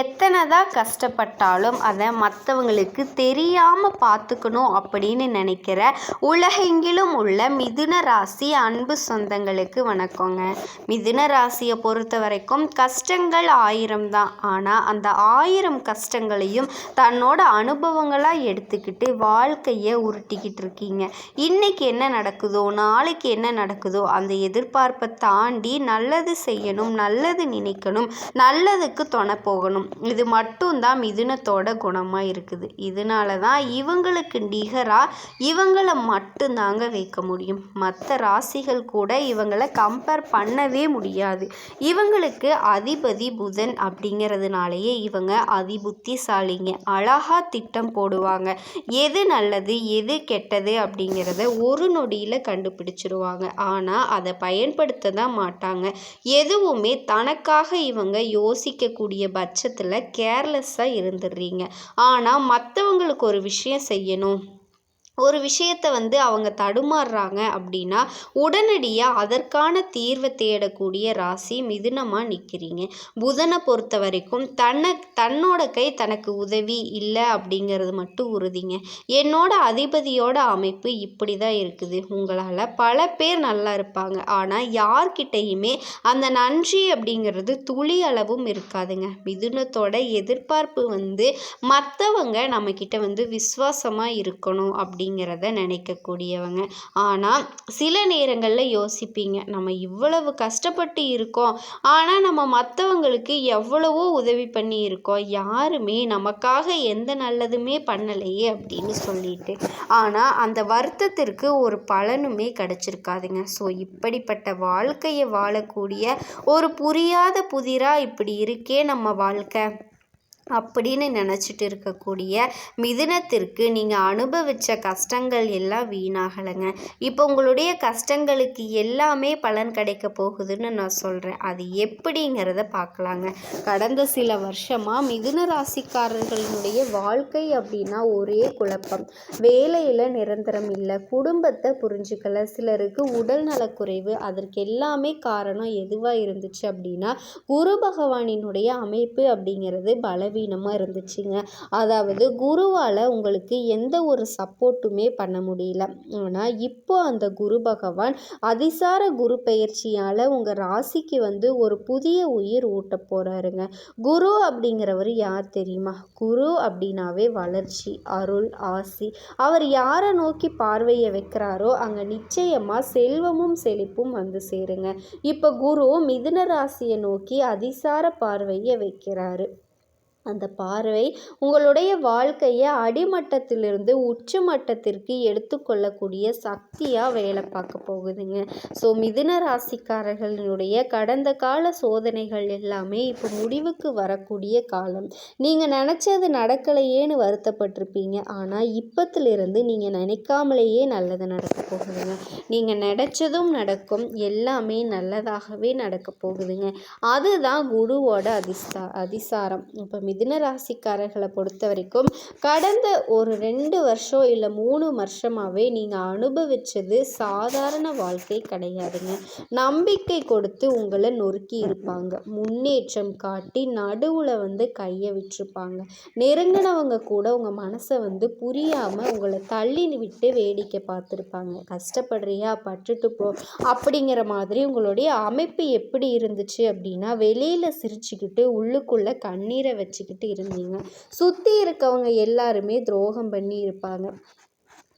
எத்தனை தான் கஷ்டப்பட்டாலும் அதை மற்றவங்களுக்கு தெரியாமல் பார்த்துக்கணும் அப்படின்னு நினைக்கிற உலகெங்கிலும் உள்ள மிதுன ராசி அன்பு சொந்தங்களுக்கு வணக்கங்க. மிதுன ராசியை பொறுத்த வரைக்கும் கஷ்டங்கள் ஆயிரம் தான். ஆனால் அந்த ஆயிரம் கஷ்டங்களையும் தன்னோட அனுபவங்களாக எடுத்துக்கிட்டு வாழ்க்கையை உருட்டிக்கிட்டு இருக்கீங்க. இன்னைக்கு என்ன நடக்குதோ நாளைக்கு என்ன நடக்குதோ அந்த எதிர்பார்ப்பை தாண்டி நல்லது செய்யணும் நல்லது நினைக்கணும் நல்லதுக்கு துணை போகணும் இது மட்டும்தான் மிதுனத்தோட குணமாக இருக்குது. இதனால தான் இவங்களுக்கு நிகராக இவங்களை மட்டும்தாங்க வைக்க முடியும். மற்ற ராசிகள் கூட இவங்களை கம்பேர் பண்ணவே முடியாது. இவங்களுக்கு அதிபதி புதன் அப்படிங்கிறதுனாலேயே இவங்க அதிபுத்திசாலிங்க. அழகாக திட்டம் போடுவாங்க. எது நல்லது எது கெட்டது அப்படிங்கிறத ஒரு நொடியில் கண்டுபிடிச்சிருவாங்க. ஆனால் அதை பயன்படுத்த தான் மாட்டாங்க. எதுவுமே தனக்காக இவங்க யோசிக்கக்கூடிய பட்சத்தில் கேர்லெஸ்ஸாக இருந்துடுறீங்க. ஆனால் மற்றவங்களுக்கு ஒரு விஷயம் செய்யணும். ஒரு விஷயத்த வந்து அவங்க தடுமாறுறாங்க அப்படின்னா உடனடியாக அதற்கான தீர்வை தேடக்கூடிய ராசி மிதுனமாக நிற்கிறீங்க புதனை பொறுத்த வரைக்கும் தன்னை தன்னோட கை தனக்கு உதவி இல்லை அப்படிங்கிறது மட்டும் உறுதிங்க. என்னோட அதிபதியோட அமைப்பு இப்படி தான் இருக்குது. உங்களால் பல பேர் நல்லா இருப்பாங்க. ஆனால் யார்கிட்டையுமே அந்த நன்றி அப்படிங்கிறது துளி அளவும் இருக்காதுங்க. மிதுனத்தோட எதிர்பார்ப்பு வந்து மற்றவங்க நம்மக்கிட்ட வந்து விசுவாசமாக இருக்கணும் அப்படி அப்படிங்கிறத நினைக்கக்கூடியவங்க. ஆனால் சில நேரங்களில் யோசிப்பீங்க நம்ம இவ்வளவு கஷ்டப்பட்டு இருக்கோம். ஆனால் நம்ம மற்றவங்களுக்கு எவ்வளவோ உதவி பண்ணி இருக்கோம் யாருமே நமக்காக எந்த நல்லதுமே பண்ணலையே அப்படின்னு சொல்லிட்டு. ஆனால் அந்த வருத்தத்திற்கு ஒரு பலனுமே கிடச்சிருக்காதுங்க. ஸோ இப்படிப்பட்ட வாழ்க்கையை வாழக்கூடிய ஒரு புரியாத புதிராக இப்படி இருக்கே நம்ம வாழ்க்கை. அப்படின்னு நினச்சிட்டு இருக்கக்கூடிய மிதுனத்திற்கு நீங்கள் அனுபவித்த கஷ்டங்கள் எல்லாம் வீணாகலைங்க. இப்போ உங்களுடைய கஷ்டங்களுக்கு எல்லாமே பலன் கிடைக்க போகுதுன்னு நான் சொல்கிறேன் அது எப்படிங்கிறத பார்க்கலாங்க. கடந்த சில வருஷமாக மிதுன ராசிக்காரர்களினுடைய வாழ்க்கை அப்படின்னா ஒரே குழப்பம். வேலையில் நிரந்தரம் இல்லை. குடும்பத்தை புரிஞ்சுக்கல. சிலருக்கு உடல் நலக்குறைவு. அதற்கு எல்லாமே காரணம் எதுவாக இருந்துச்சு அப்படின்னா குரு பகவானினுடைய அமைப்பு அப்படிங்கிறது பலவீனம். பலவீனமாக இருந்துச்சுங்க. அதாவது குருவால் உங்களுக்கு எந்த ஒரு சப்போர்ட்டுமே பண்ண முடியல. ஆனால் இப்போ அந்த குரு பகவான் அதிசார குரு பயிற்சியால் உங்கள் ராசிக்கு வந்து ஒரு புதிய உயிர் ஊட்ட போகிறாருங்க குரு அப்படிங்கிறவர் யார் தெரியுமா? குரு அப்படின்னாவே வளர்ச்சி அருள் ஆசி. அவர் யாரை நோக்கி பார்வையை வைக்கிறாரோ அங்கே நிச்சயமாக செல்வமும் செழிப்பும் வந்து சேருங்க. இப்போ குரு மிதுன ராசியை நோக்கி அதிசார பார்வையை வைக்கிறாரு. அந்த பார்வை உங்களுடைய வாழ்க்கையை அடிமட்டத்திலிருந்து உச்ச மட்டத்திற்கு எடுத்துக்கொள்ளக்கூடிய சக்தியாக வேலை பார்க்க போகுதுங்க. ஸோ மிதுன ராசிக்காரர்களுடைய கடந்த கால சோதனைகள் எல்லாமே இப்போ முடிவுக்கு வரக்கூடிய காலம். நீங்கள் நினச்சது நடக்கலையேன்னு வருத்தப்பட்டிருப்பீங்க. ஆனால் இப்பத்திலிருந்து நீங்கள் நினைக்காமலேயே நல்லது நடக்க போகுதுங்க. நீங்கள் நினச்சதும் நடக்கும். எல்லாமே நல்லதாகவே நடக்க போகுதுங்க. அதுதான் குருவோட அதிஸ்தா அதிசாரம். இப்போ மிதுன ராசிக்காரர்களை பொறுத்த வரைக்கும் கடந்த ஒரு ரெண்டு வருஷம் இல்லை மூணு வருஷமாகவே நீங்கள் அனுபவித்தது சாதாரண வாழ்க்கை கிடையாதுங்க. நம்பிக்கை கொடுத்து உங்களை நொறுக்கி இருப்பாங்க. முன்னேற்றம் காட்டி நடுவில் வந்து கையை விட்டுருப்பாங்க. நெருங்கினவங்க கூட உங்கள் மனசை வந்து புரியாமல் உங்களை தள்ளி விட்டு வேடிக்கை பார்த்துருப்பாங்க. கஷ்டப்படுறியா? பட்டுட்டு போ. அப்படிங்கிற மாதிரி உங்களுடைய அமைப்பு எப்படி இருந்துச்சு அப்படின்னா வெளியில் சிரிச்சுக்கிட்டு உள்ளுக்குள்ளே கண்ணீரை வச்சு வச்சுக்கிட்டு இருந்தீங்க. சுற்றி இருக்கவங்க எல்லாருமே துரோகம் பண்ணி இருப்பாங்க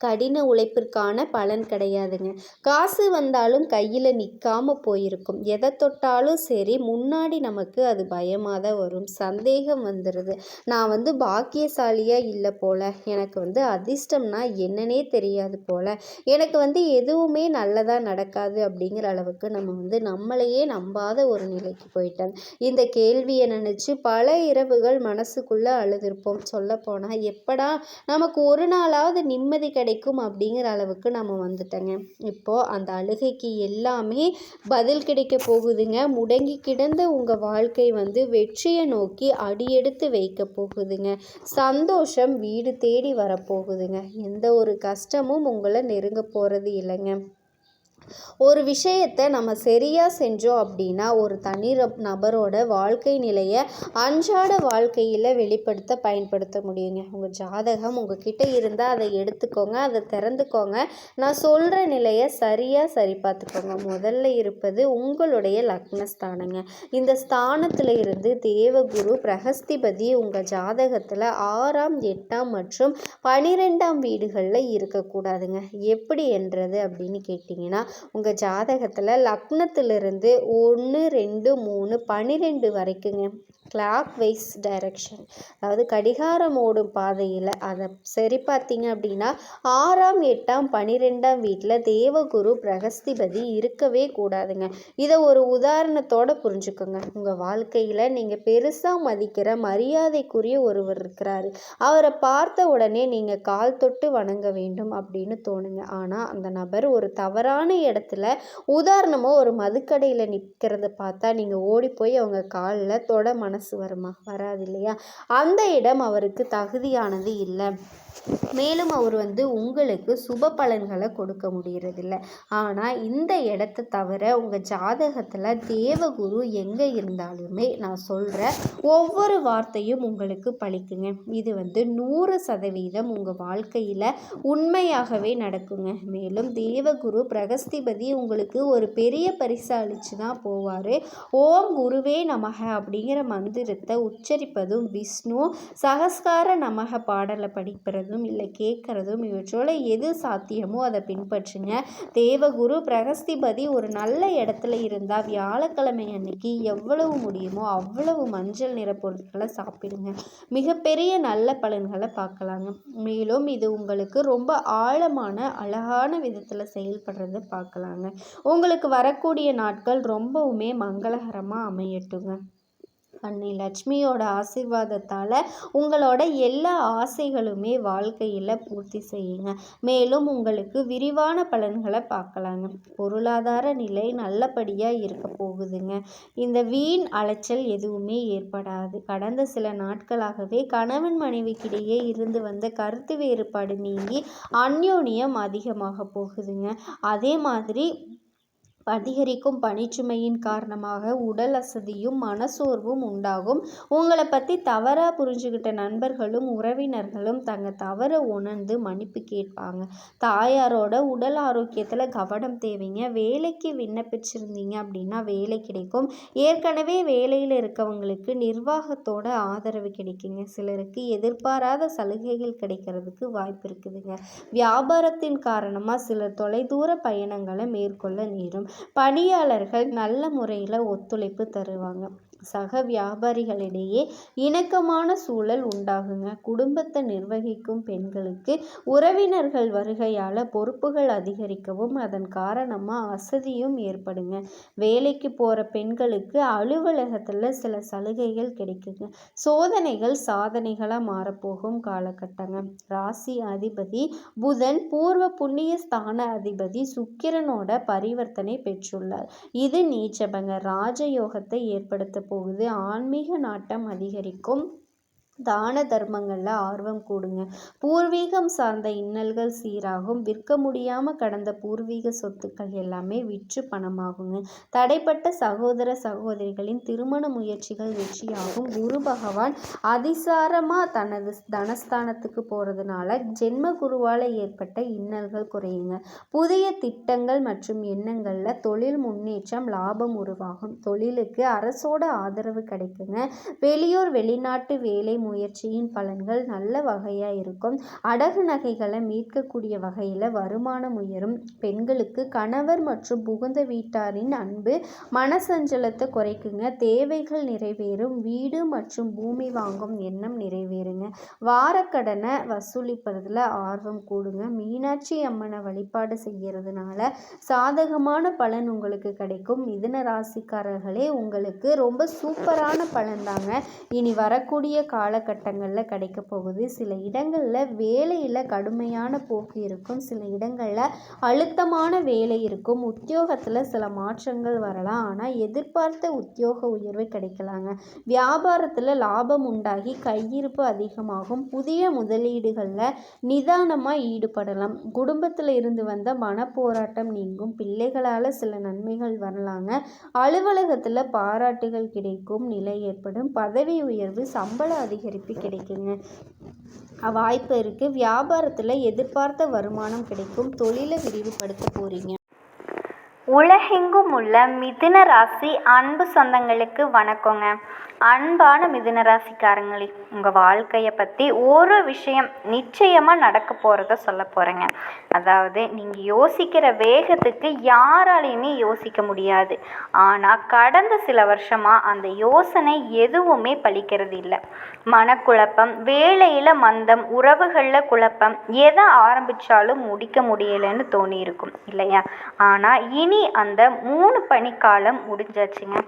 கடின உழைப்பிற்கான பலன் கிடையாதுங்க. காசு வந்தாலும் கையில் நிற்காமல் போயிருக்கும். எதை தொட்டாலும் சரி முன்னாடி நமக்கு அது பயமாக தான் வரும். சந்தேகம் வந்துடுது நான் வந்து பாக்கியசாலியாக இல்லை போல். எனக்கு வந்து அதிர்ஷ்டம்னா என்னன்னே தெரியாது போல். எனக்கு வந்து எதுவுமே நல்லதாக நடக்காது அப்படிங்கிற அளவுக்கு நம்ம வந்து நம்மளையே நம்பாத ஒரு நிலைக்கு போயிட்டேன். இந்த கேள்வியை நினச்சி பல இரவுகள் மனசுக்குள்ளே அழுதிருப்போம். சொல்லப்போனால் எப்படா நமக்கு ஒரு நாளாவது நிம்மதி கிடை கிடைக்கும் அப்படிங்கிற அளவுக்கு நம்ம வந்துட்டோங்க. இப்போது அந்த அழுகைக்கு எல்லாமே பதில் கிடைக்க போகுதுங்க. முடங்கி கிடந்த உங்கள் வாழ்க்கை வந்து வெற்றியை நோக்கி அடியெடுத்து வைக்க போகுதுங்க. சந்தோஷம் வீடு தேடி வரப்போகுதுங்க எந்த ஒரு கஷ்டமும் உங்களை நெருங்க போகிறது இல்லைங்க. ஒரு விஷயத்தை நம்ம சரியாக செஞ்சோம் அப்படின்னா ஒரு தனி நபரோட வாழ்க்கை நிலையை அன்றாட வாழ்க்கையில் வெளிப்படுத்த பயன்படுத்த முடியுங்க. உங்கள் ஜாதகம் உங்ககிட்ட இருந்தால் அதை எடுத்துக்கோங்க அதை திறந்துக்கோங்க. நான் சொல்கிற நிலையை சரியாக சரி பார்த்துக்கோங்க முதல்ல இருப்பது உங்களுடைய லக்னஸ்தானங்க. இந்த ஸ்தானத்தில் இருந்து தேவகுரு பிரகஸ்திபதி உங்கள் ஜாதகத்தில் ஆறாம் எட்டாம் மற்றும் பனிரெண்டாம் வீடுகளில் இருக்கக்கூடாதுங்க. எப்படி என்றது அப்படின்னு கேட்டிங்கன்னா உங்கள் ஜாதகத்தில் லக்னத்திலிருந்து ஒன்று ரெண்டு மூணு பன்னிரெண்டு வரைக்குங்க. கிளாக் வைஸ் டைரக்ஷன் அதாவது கடிகாரம் ஓடும் பாதையில் அதை சரி பார்த்தீங்க அப்படின்னா ஆறாம் எட்டாம் பன்னிரெண்டாம் வீட்டில் தேவகுரு பிரகஸ்திபதி இருக்கவே கூடாதுங்க. இதை ஒரு உதாரணத்தோட புரிஞ்சுக்கோங்க. உங்கள் வாழ்க்கையில் நீங்கள் பெருசாக மதிக்கிற மரியாதைக்குரிய ஒருவர் இருக்கிறாரு. அவரை பார்த்த உடனே நீங்கள் கால் தொட்டு வணங்க வேண்டும் அப்படின்னு தோணுங்க. ஆனால் அந்த நபர் ஒரு தவறான இடத்துல உதாரணமாக ஒரு மதுக்கடையில் நிற்கிறத பார்த்தா நீங்கள் ஓடி போய் அவங்க காலில் தொட மனசு வருமா? வராது இல்லையா? அந்த இடம் அவருக்கு தகுதியானது இல்லை. மேலும் அவர் வந்து உங்களுக்கு சுப பலன்களை கொடுக்க முடியறதில்ல. ஆனால் இந்த இடத்த தவிர உங்கள் ஜாதகத்தில் தேவகுரு எங்கே இருந்தாலுமே நான் சொல்கிற ஒவ்வொரு வார்த்தையும் உங்களுக்கு பழிக்குங்க. இது வந்து நூறு சதவீதம் உங்கள் வாழ்க்கையில் உண்மையாகவே நடக்குங்க. மேலும் தேவகுரு பிரகஸ்திபதி உங்களுக்கு ஒரு பெரிய பரிசு அளிச்சு தான் போவார். ஓம் குருவே நமக அப்படிங்கிற மந்திரத்தை உச்சரிப்பதும் விஷ்ணு சகஸ்கார நமக பாடலை படிக்கிறதும் இல்லை கேட்குறதும் இவற்றோட எது சாத்தியமோ அதை பின்பற்றுங்க. தேவகுரு பிரகஸ்திபதி ஒரு நல்ல இடத்துல இருந்தால் வியாழக்கிழமை அன்னைக்கு எவ்வளவு முடியுமோ அவ்வளவு மஞ்சள் நிற பொருட்களை சாப்பிடுங்க. மிகப்பெரிய நல்ல பலன்களை பார்க்கலாங்க. மேலும் இது உங்களுக்கு ரொம்ப ஆழமான அழகான விதத்தில் செயல்படுறத பார்க்கலாங்க. உங்களுக்கு வரக்கூடிய நாட்கள் ரொம்பவுமே மங்களகரமாக அமையட்டுங்க. அன்னை லட்சுமியோட ஆசிர்வாதத்தால் உங்களோட எல்லா ஆசைகளுமே வாழ்க்கையில் பூர்த்தி செய்யுங்க. மேலும் உங்களுக்கு விரிவான பலன்களை பார்க்கலாங்க. பொருளாதார நிலை நல்லபடியாக இருக்க போகுதுங்க. இந்த வீண் அலைச்சல் எதுவுமே ஏற்படாது. கடந்த சில நாட்களாகவே கணவன் மனைவிக்கிடையே இருந்து வந்த கருத்து வேறுபாடு நீங்கி அந்யோன்யம் அதிகமாக போகுதுங்க. அதே மாதிரி அதிகரிக்கும் பணிச்சுமையின் காரணமாக உடல் அசதியும் மனசோர்வும் உண்டாகும். உங்களை பற்றி தவறாக புரிஞ்சுக்கிட்ட நண்பர்களும் உறவினர்களும் தங்க தவறை உணர்ந்து மன்னிப்பு கேட்பாங்க. தாயாரோட உடல் ஆரோக்கியத்தில் கவனம் தேவைங்க. வேலைக்கு விண்ணப்பிச்சிருந்தீங்க அப்படின்னா வேலை கிடைக்கும். ஏற்கனவே வேலையில் இருக்கவங்களுக்கு நிர்வாகத்தோட ஆதரவு கிடைக்குங்க. சிலருக்கு எதிர்பாராத சலுகைகள் கிடைக்கிறதுக்கு வாய்ப்பு இருக்குதுங்க. வியாபாரத்தின் காரணமாக சிலர் தொலைதூர பயணங்களை மேற்கொள்ள நேரும். பணியாளர்கள் நல்ல முறையில் ஒத்துழைப்பு தருவாங்க. சக வியாபாரிகளிடையே இணக்கமான சூழல் உண்டாகுங்க. குடும்பத்தை நிர்வகிக்கும் பெண்களுக்கு உறவினர்கள் வருகையால் பொறுப்புகள் அதிகரிக்கவும் அதன் காரணமாக அசதியும் ஏற்படுங்க. வேலைக்கு போகிற பெண்களுக்கு அலுவலகத்தில் சில சலுகைகள் கிடைக்குங்க. சோதனைகள் சாதனைகளாக மாறப்போகும் காலகட்டங்க. ராசி அதிபதி புதன் பூர்வ புண்ணிய ஸ்தான அதிபதி சுக்கிரனோட பரிவர்த்தனை பெற்றுள்ளார். இது நீச்சபங்க. ராஜயோகத்தை ஏற்படுத்த போகுது. ஆன்மீக நாட்டம் அதிகரிக்கும். தான தர்மங்களில் ஆர்வம் கூடுங்க. பூர்வீகம் சார்ந்த இன்னல்கள் சீராகும். விற்க முடியாமல் கடந்த பூர்வீக சொத்துக்கள் எல்லாமே விற்று பணமாகுங்க. தடைப்பட்ட சகோதர சகோதரிகளின் திருமண முயற்சிகள் வெற்றியாகும். குரு பகவான் அதிசாரமாக தனது தனஸ்தானத்துக்கு போகிறதுனால ஜென்ம குருவால் ஏற்பட்ட இன்னல்கள் குறையுங்க. புதிய திட்டங்கள் மற்றும் எண்ணங்களில் தொழில் முன்னேற்றம் லாபம் உருவாகும். தொழிலுக்கு அரசோட ஆதரவு கிடைக்குங்க. வெளியூர் வெளிநாட்டு வேலை முயற்சியின் பலன்கள் நல்ல வகையாக இருக்கும். அடகு நகைகளை மீட்கக்கூடிய வகையில் வருமானம் உயரும். பெண்களுக்கு கணவர் மற்றும் புகுந்த வீட்டாரின் அன்பு மனசஞ்சலத்தை குறைக்குங்க. தேவைகள் நிறைவேறும். வீடு மற்றும் பூமி வாங்கும் எண்ணம் நிறைவேறுங்க. வாரக்கடனை வசூலிப்பதில் ஆர்வம் கூடுங்க. மீனாட்சி அம்மனை வழிபாடு செய்கிறதுனால சாதகமான பலன் உங்களுக்கு கிடைக்கும். மிதுன ராசிக்காரர்களே உங்களுக்கு ரொம்ப சூப்பரான பலன் தாங்க. இனி வரக்கூடிய கால காலகட்டங்களில் கிடைக்க போகுது. சில இடங்களில் வேலையில் கடுமையான போக்கு இருக்கும். சில இடங்களில் அழுத்தமான வேலை இருக்கும். உத்தியோகத்தில் சில மாற்றங்கள் வரலாம். ஆனால் எதிர்பார்த்த உத்தியோக உயர்வு கிடைக்கலாங்க. வியாபாரத்தில் லாபம் உண்டாகி கையிருப்பு அதிகமாகும். புதிய முதலீடுகளில் நிதானமாக ஈடுபடலாம். குடும்பத்தில் இருந்து வந்த மனப்போராட்டம் நீங்கும். பிள்ளைகளால் சில நன்மைகள் வரலாங்க. அலுவலகத்தில் பாராட்டுகள் கிடைக்கும். நிலை ஏற்படும். பதவி உயர்வு சம்பள அதிகரிப்பு கிடைக்குங்க. வாய்ப்பு இருக்குது வியாபாரத்தில் எதிர்பார்த்த வருமானம் கிடைக்கும். தொழிலை விரிவுபடுத்த போகிறீங்க உலகெங்கும் உள்ள மிதுன ராசி அன்பு சொந்தங்களுக்கு வணக்கங்க. அன்பான மிதுன ராசிக்காரங்களே உங்கள் வாழ்க்கையை பற்றி ஒரு விஷயம் நிச்சயமாக நடக்க போகிறத சொல்ல போகிறேங்க அதாவது நீங்கள் யோசிக்கிற வேகத்துக்கு யாராலையுமே யோசிக்க முடியாது. ஆனால் கடந்த சில வருஷமாக அந்த யோசனை எதுவுமே பழிக்கிறது இல்லை. மனக்குழப்பம் வேலையில் மந்தம் உறவுகளில் குழப்பம் எதை ஆரம்பித்தாலும் முடிக்க முடியலைன்னு தோணியிருக்கும் இல்லையா? ஆனால் இனி அந்த மூணு பனிக்காலம் முடிஞ்சாச்சுங்க.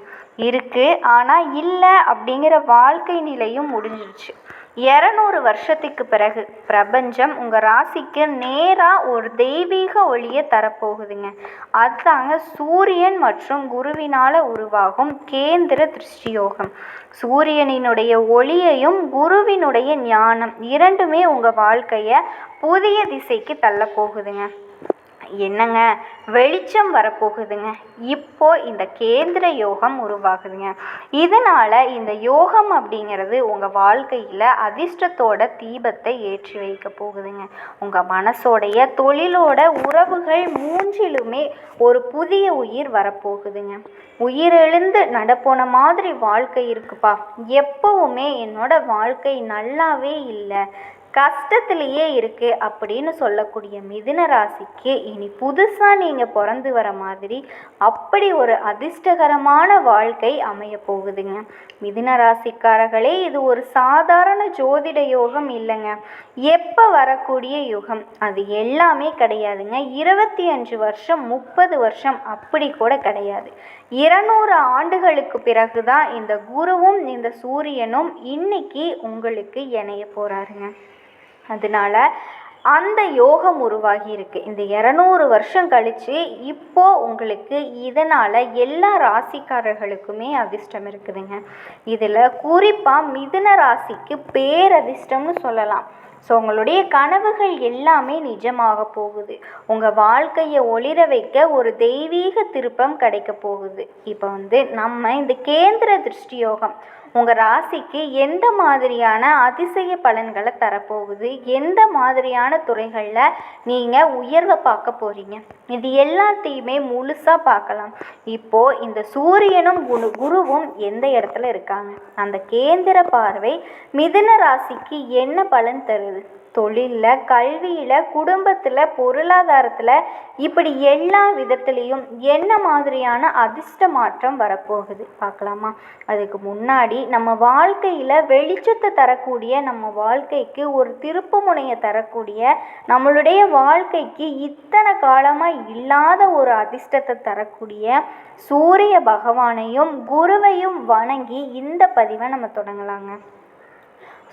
இருக்குது ஆனால் இல்லை அப்படிங்கிற வாழ்க்கை நிலையும் முடிஞ்சிருச்சு. இரநூறு வருஷத்துக்கு பிறகு பிரபஞ்சம் உங்கள் ராசிக்கு நேராக ஒரு தெய்வீக ஒளியை தரப்போகுதுங்க. அதுதாங்க சூரியன் மற்றும் குருவினால் உருவாகும் கேந்திர திருஷ்டியோகம். சூரியனினுடைய ஒளியையும் குருவினுடைய ஞானம் இரண்டுமே உங்கள் வாழ்க்கையை புதிய திசைக்கு தள்ள போகுதுங்க என்னங்க வெளிச்சம் வரப்போகுதுங்க. இப்போ இந்த கேந்திர யோகம் உருவாகுதுங்க. இதனால் இந்த யோகம் அப்படிங்கிறது உங்கள் வாழ்க்கையில் அதிர்ஷ்டத்தோட தீபத்தை ஏற்றி வைக்க போகுதுங்க. உங்கள் மனசோடைய தொழிலோட உறவுகள் மூன்றிலுமே ஒரு புதிய உயிர் வரப்போகுதுங்க. உயிரெழுந்து நடப்போன மாதிரி வாழ்க்கை இருக்குப்பா. எப்பவுமே என்னோட வாழ்க்கை நல்லாவே இல்லை. கஷ்டத்திலேயே இருக்குது அப்படின்னு சொல்லக்கூடிய மிதுன ராசிக்கு இனி புதுசாக நீங்கள் பிறந்து வர மாதிரி அப்படி ஒரு அதிர்ஷ்டகரமான வாழ்க்கை அமைய போகுதுங்க. மிதுன ராசிக்காரர்களே இது ஒரு சாதாரண ஜோதிட யோகம் இல்லைங்க. எப்போ வரக்கூடிய யுகம்? அது எல்லாமே கிடையாதுங்க. இருபத்தி அஞ்சு வருஷம் முப்பது வருஷம் அப்படி கூட கிடையாது. இருநூறு ஆண்டுகளுக்கு பிறகு தான் இந்த குருவும் இந்த சூரியனும் இன்னைக்கு உங்களுக்கு இணைய போகிறாருங்க அதனால அந்த யோகம் உருவாகி இருக்கு. இந்த இரநூறு வருஷம் கழித்து இப்போ உங்களுக்கு இதனால் எல்லா ராசிக்காரர்களுக்குமே அதிர்ஷ்டம் இருக்குதுங்க. இதில் குறிப்பாக மிதுன ராசிக்கு பேரதிர்ஷ்டம்னு சொல்லலாம். ஸோ உங்களுடைய கனவுகள் எல்லாமே நிஜமாக போகுது. உங்கள் வாழ்க்கையை ஒளிர வைக்க ஒரு தெய்வீக திருப்பம் கிடைக்க போகுது. இப்போ வந்து நம்ம இந்த கேந்திர திருஷ்டி யோகம் உங்கள் ராசிக்கு எந்த மாதிரியான அதிசய பலன்களை தரப்போகுது? எந்த மாதிரியான துறைகளில் நீங்கள் உயர்வை பார்க்க போகிறீங்க இது எல்லாத்தையுமே முழுசாக பார்க்கலாம். இப்போது இந்த சூரியனும் குரு குருவும் எந்த இடத்துல இருக்காங்க? அந்த கேந்திர பார்வை மிதுன ராசிக்கு என்ன பலன் தருது? தொழிலில் கல்வியில் குடும்பத்தில் பொருளாதாரத்தில் இப்படி எல்லா விதத்துலேயும் என்ன மாதிரியான அதிர்ஷ்ட மாற்றம் வரப்போகுது பார்க்கலாமா? அதுக்கு முன்னாடி நம்ம வாழ்க்கையில் வெளிச்சத்தை தரக்கூடிய நம்ம வாழ்க்கைக்கு ஒரு திருப்பு முனையை தரக்கூடிய நம்மளுடைய வாழ்க்கைக்கு இத்தனை காலமாக இல்லாத ஒரு அதிர்ஷ்டத்தை தரக்கூடிய சூரிய பகவானையும் குருவையும் வணங்கி இந்த பதிவை நம்ம தொடங்கலாங்க.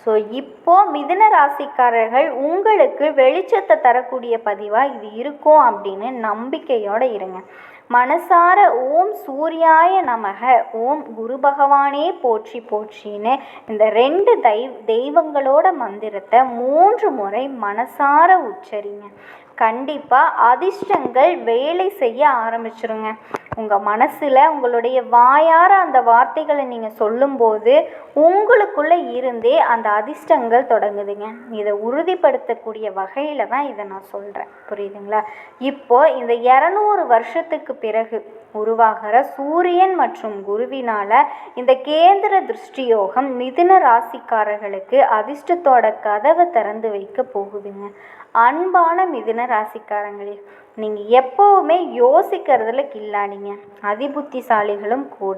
ஸோ இப்போ மிதுன ராசிக்காரர்கள் உங்களுக்கு வெளிச்சத்தை தரக்கூடிய பதிவாக இது இருக்கும் அப்படின்னு நம்பிக்கையோடு இருங்க. மனசார ஓம் சூர்யாய நமக ஓம் குரு பகவானே போற்றி போற்றின்னு இந்த ரெண்டு தெய்வ தெய்வங்களோட மந்திரத்தை மூன்று முறை மனசார உச்சரிங்க. கண்டிப்பாக அதிர்ஷ்டங்கள் வேலை செய்ய ஆரம்பிச்சிருங்க. உங்கள் மனசில் உங்களுடைய வாயார அந்த வார்த்தைகளை நீங்கள் சொல்லும்போது உங்களுக்குள்ளே இருந்தே அந்த அதிர்ஷ்டங்கள் தொடங்குதுங்க. இதை உறுதிப்படுத்தக்கூடிய வகையில் தான் இதை நான் சொல்கிறேன் புரியுதுங்களா? இப்போது இந்த இரநூறு வருஷத்துக்கு பிறகு உருவாகிற சூரியன் மற்றும் குருவினால் இந்த கேந்திர திருஷ்டியோகம் மிதுன ராசிக்காரர்களுக்கு அதிர்ஷ்டத்தோட கதவை திறந்து வைக்க போகுதுங்க. அன்பான மிதுன ராசிக்காரங்களே நீங்கள் எப்போவுமே யோசிக்கிறதுல கில்லாடிங்க. அதிபுத்திசாலிகளும் கூட.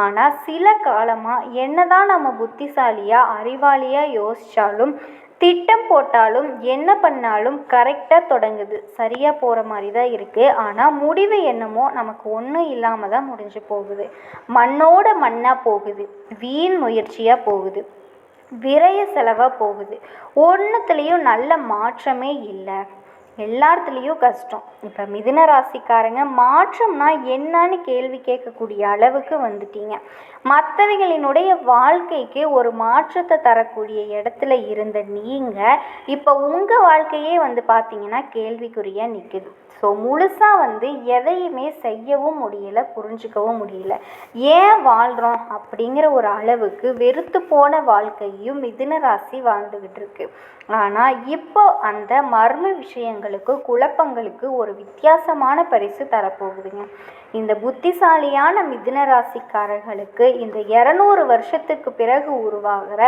ஆனால் சில காலமாக என்னதான் நம்ம புத்திசாலியாக அறிவாளியாக யோசித்தாலும் திட்டம் போட்டாலும் என்ன பண்ணாலும் கரெக்டாக தொடங்குது. சரியாக போகிற மாதிரி தான் இருக்குது ஆனால் முடிவு என்னமோ நமக்கு ஒன்றும் இல்லாமல் தான் முடிஞ்சு போகுது. மண்ணோட மண்ணாக போகுது. வீண் முயற்சியாக போகுது. விரைய செலவாக போகுது. ஒன்றுத்துலேயும் நல்ல மாற்றமே இல்லை. எல்லாத்துலேயும் கஷ்டம். இப்போ மிதுன ராசிக்காரங்க மாற்றம்னா என்னன்னு கேள்வி கேட்கக்கூடிய அளவுக்கு வந்துட்டீங்க. மற்றவங்களினுடைய வாழ்க்கைக்கு ஒரு மாற்றத்தை தரக்கூடிய இடத்துல இருந்த நீங்கள் இப்போ உங்கள் வாழ்க்கையே வந்து பார்த்தீங்கன்னா கேள்விக்குறியாக நிற்குது ஸோ முழுசாக வந்து எதையுமே செய்யவும் முடியல புரிஞ்சுக்கவும் முடியல. ஏன் வாழ்கிறோம் அப்படிங்கிற ஒரு அளவுக்கு வெறுத்து போன வாழ்க்கையும் மிதுன ராசி வாழ்ந்துக்கிட்டு இருக்கு. ஆனால் இப்போ அந்த மர்ம விஷயங்கள் சந்தேகங்களுக்கு குழப்பங்களுக்கு ஒரு வித்தியாசமான பரிசு தரப்போகுதுங்க. இந்த புத்திசாலியான மிதுன ராசிக்காரர்களுக்கு இந்த இரநூறு வருஷத்துக்கு பிறகு உருவாகிற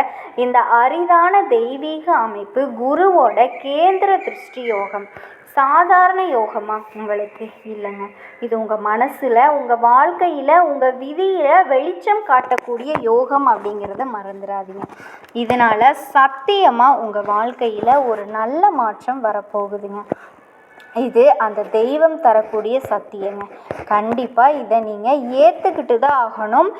இந்த அரிதான தெய்வீக அமைப்பு குருவோட கேந்திர திருஷ்டி யோகம். சாதாரண யோகமா உங்களுக்கு இல்லைங்க. இது உங்கள் மனசில் உங்கள் வாழ்க்கையில் உங்கள் விதியில் வெளிச்சம் காட்டக்கூடிய யோகம் அப்படிங்கிறத மறந்துடாதீங்க இதனால் சத்தியமாக உங்கள் வாழ்க்கையில் ஒரு நல்ல மாற்றம் வரப்போகுதுங்க. இது அந்த தெய்வம் தரக்கூடிய சத்தியங்க. கண்டிப்பாக இதை நீங்கள் ஏற்றுக்கிட்டு தான் ஆகணும்.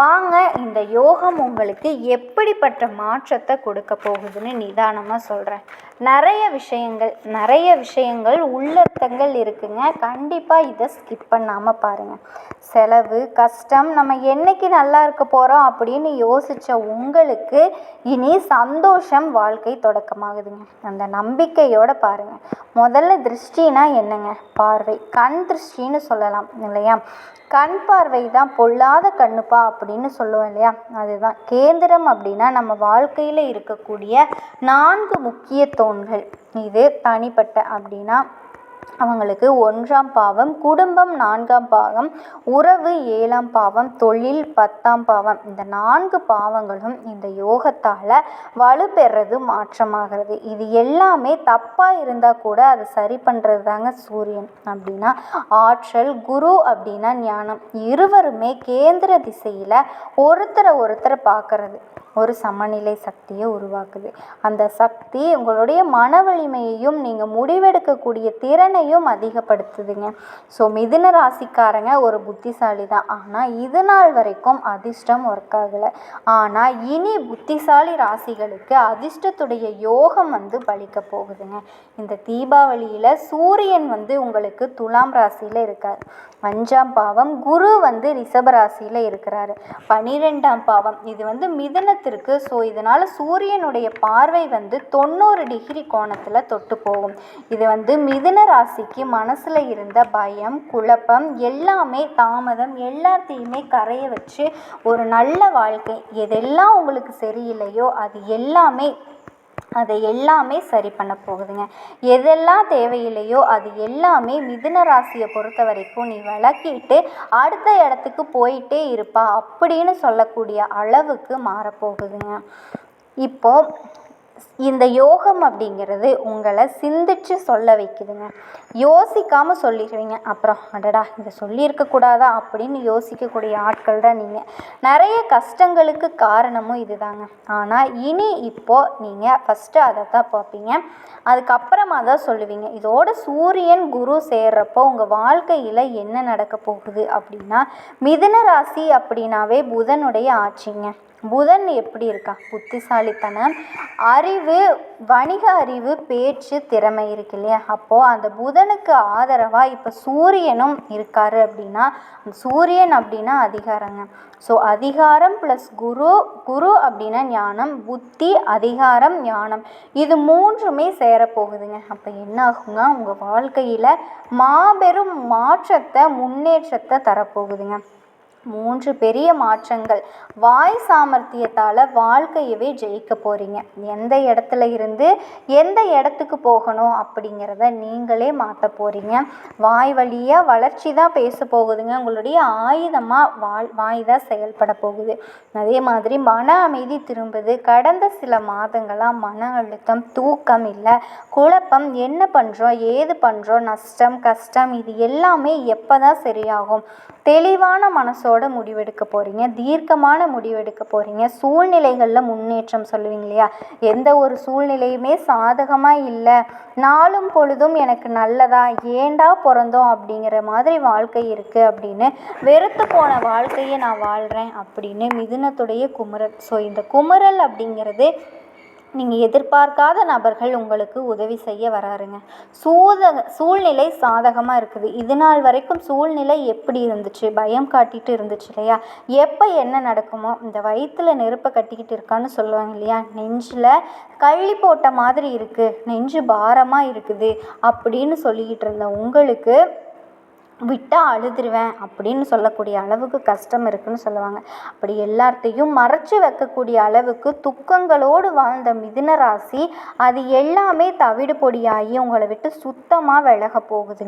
வாங்க இந்த யோகம் உங்களுக்கு எப்படிப்பட்ட மாற்றத்தை கொடுக்க போகுதுன்னு நிதானமாக சொல்கிறேன் நிறைய விஷயங்கள் நிறைய விஷயங்கள் உள்ளர்த்தங்கள் இருக்குங்க. கண்டிப்பாக இதை ஸ்கிப் பண்ணாமல் பாருங்கள் செலவு கஷ்டம் நம்ம என்னைக்கு நல்லா இருக்க போகிறோம் அப்படின்னு யோசித்த உங்களுக்கு இனி சந்தோஷம் வாழ்க்கை தொடக்கமாகுதுங்க. அந்த நம்பிக்கையோடு பாருங்கள் முதல்ல திருஷ்டினா என்னங்க? பார்வை. கண் திருஷ்டின்னு சொல்லலாம் இல்லையா? கண் பார்வை தான் பொல்லாத கண்ணுப்பா அப்படின்னு சொல்லுவோம் இல்லையா? அதுதான். கேந்திரம் அப்படின்னா நம்ம வாழ்க்கையில் இருக்கக்கூடிய நான்கு முக்கிய தூண்கள். இது தனிப்பட்ட அப்படின்னா அவங்களுக்கு ஒன்றாம் பாவம் குடும்பம் நான்காம் பாவம் உறவு ஏழாம் பாவம் தொழில் பத்தாம் பாவம். இந்த நான்கு பாவங்களும் இந்த யோகத்தால் வலுப்பெறது மாற்றமாகிறது. இது எல்லாமே தப்பாக இருந்தால் கூட அதை சரி பண்ணுறது தாங்க சூரியன் அப்படின்னா. ஆற்றல் குரு அப்படின்னா ஞானம். இருவருமே கேந்திர திசையில் ஒருத்தரை ஒருத்தரை பார்க்கறது. ஒரு சமநிலை சக்தியை உருவாக்குது. அந்த சக்தி உங்களுடைய மன வலிமையையும் நீங்கள் முடிவெடுக்கக்கூடிய திறனையும் அதிகப்படுத்துதுங்க. ஸோ மிதுன ராசிக்காரங்க ஒரு புத்திசாலி தான் ஆனால் இது நாள் வரைக்கும் அதிர்ஷ்டம் ஒர்க் ஆகலை. ஆனால் இனி புத்திசாலி ராசிகளுக்கு அதிர்ஷ்டத்துடைய யோகம் வந்து பலிக்க போகுதுங்க. இந்த தீபாவளியில் சூரியன் வந்து உங்களுக்கு துலாம் ராசியில் இருக்கார். அஞ்சாம் பாவம் குரு வந்து ரிஷப ராசியில் இருக்கிறாரு. பனிரெண்டாம் பாவம் இது வந்து மிதனத்திற்கு ஸோ இதனால் சூரியனுடைய பார்வை வந்து தொண்ணூறு டிகிரி கோணத்தில் தொட்டு போகும். இது வந்து மிதுன ராசிக்கு மனசில் இருந்த பயம் குழப்பம் எல்லாமே தாமதம் எல்லாத்தையுமே கரைய வச்சு ஒரு நல்ல வாழ்க்கை எதெல்லாம் உங்களுக்கு சரியில்லையோ அது எல்லாமே அதை எல்லாமே சரி பண்ண போகுதுங்க. எதெல்லாம் தேவையில்லையோ அது எல்லாமே மிதுன ராசியை பொறுத்த வரைக்கும் நீ விளக்கிட்டு அடுத்த இடத்துக்கு போயிட்டே இருப்பா அப்படின்னு சொல்லக்கூடிய அளவுக்கு மாறப்போகுதுங்க. இப்போ இந்த யோகம் அப்படிங்கிறது உங்களை சிந்திச்சு சொல்ல வைக்குதுங்க. யோசிக்காமல் சொல்லிடுவீங்க. அப்புறம் அடடா இதை சொல்லியிருக்கக்கூடாதா அப்படின்னு யோசிக்கக்கூடிய ஆட்கள் தான் நீங்கள் நிறைய கஷ்டங்களுக்கு காரணமும் இதுதாங்க. ஆனால் இனி இப்போது நீங்கள் ஃபஸ்ட்டு அதை தான் பார்ப்பீங்க. அதுக்கப்புறமா தான் சொல்லுவீங்க. இதோட சூரியன் குரு சேர்றப்போ உங்கள் வாழ்க்கையில் என்ன நடக்க போகுது அப்படின்னா மிதுன ராசி அப்படின்னாவே புதனுடைய ஆட்சிங்க. புதன் எப்படி இருக்கா? புத்திசாலித்தனம் அறிவு வணிக அறிவு பேச்சு திறமை இருக்கு இல்லையா? அப்போது அந்த புதனுக்கு ஆதரவாக இப்போ சூரியனும் இருக்காரு அப்படின்னா சூரியன் அப்படின்னா அதிகாரங்க. ஸோ அதிகாரம் ப்ளஸ் குரு குரு அப்படின்னா ஞானம் புத்தி அதிகாரம் ஞானம். இது மூன்றுமே சேரப்போகுதுங்க. அப்போ என்ன ஆகுங்க? உங்கள் வாழ்க்கையில் மாபெரும் மாற்றத்தை முன்னேற்றத்தை தரப்போகுதுங்க. மூன்று பெரிய மாற்றங்கள். வாய் சாமர்த்தியத்தால் வாழ்க்கையவே ஜெயிக்க போகிறீங்க எந்த இடத்துல இருந்து எந்த இடத்துக்கு போகணும் அப்படிங்கிறத நீங்களே மாற்ற போகிறீங்க வாய் வழியாக வளர்ச்சி தான் பேச போகுதுங்க. உங்களுடைய ஆயுதமாக வாழ் வாய் தான் செயல்பட போகுது. அதே மாதிரி மன அமைதி திரும்புது. கடந்த சில மாதங்களாக மன அழுத்தம் தூக்கம் இல்லை. குழப்பம் என்ன பண்ணுறோம் ஏது பண்ணுறோம் நஷ்டம் கஷ்டம் இது எல்லாமே எப்போ தான் சரியாகும்? தெளிவான மனசோட முடிவெடுக்க போகிறீங்க தீர்க்கமான முடிவெடுக்க போகிறீங்க சூழ்நிலைகளில் முன்னேற்றம் சொல்லுவீங்க இல்லையா? எந்த ஒரு சூழ்நிலையுமே சாதகமாக இல்லை. நாளும் பொழுதும் எனக்கு நல்லதா? ஏண்டா பிறந்தோம் அப்படிங்கிற மாதிரி வாழ்க்கை இருக்குது அப்படின்னு வெறுத்து போன வாழ்க்கையை நான் வாழ்கிறேன் அப்படின்னு மிதுனத்துடைய குமரல் ஸோ இந்த குமரல் அப்படிங்கிறது நீங்கள் எதிர்பார்க்காத நபர்கள் உங்களுக்கு உதவி செய்ய வராருங்க. சூதக சூழ்நிலை சாதகமாக இருக்குது. இது நாள் வரைக்கும் சூழ்நிலை எப்படி இருந்துச்சு? பயம் காட்டிட்டு இருந்துச்சு இல்லையா? எப்போ என்ன நடக்குமோ? இந்த வயிற்றில் நெருப்பை கட்டிக்கிட்டு இருக்கான்னு சொல்லுவாங்க இல்லையா? நெஞ்சில் கள்ளி போட்ட மாதிரி இருக்குது நெஞ்சு பாரமாக இருக்குது. அப்படின்னு சொல்லிக்கிட்டு இருந்த உங்களுக்கு விட்டால் அழுதுருவேன் அப்படின்னு சொல்லக்கூடிய அளவுக்கு கஷ்டம் இருக்குன்னு சொல்லுவாங்க. அப்படி எல்லாத்தையும் மறைச்சு வைக்கக்கூடிய அளவுக்கு துக்கங்களோடு வாழ்ந்த மிதுன ராசி அது எல்லாமே தவிடு பொடியாகி உங்களை விட்டு சுத்தமாக விலக போகுதுங்க.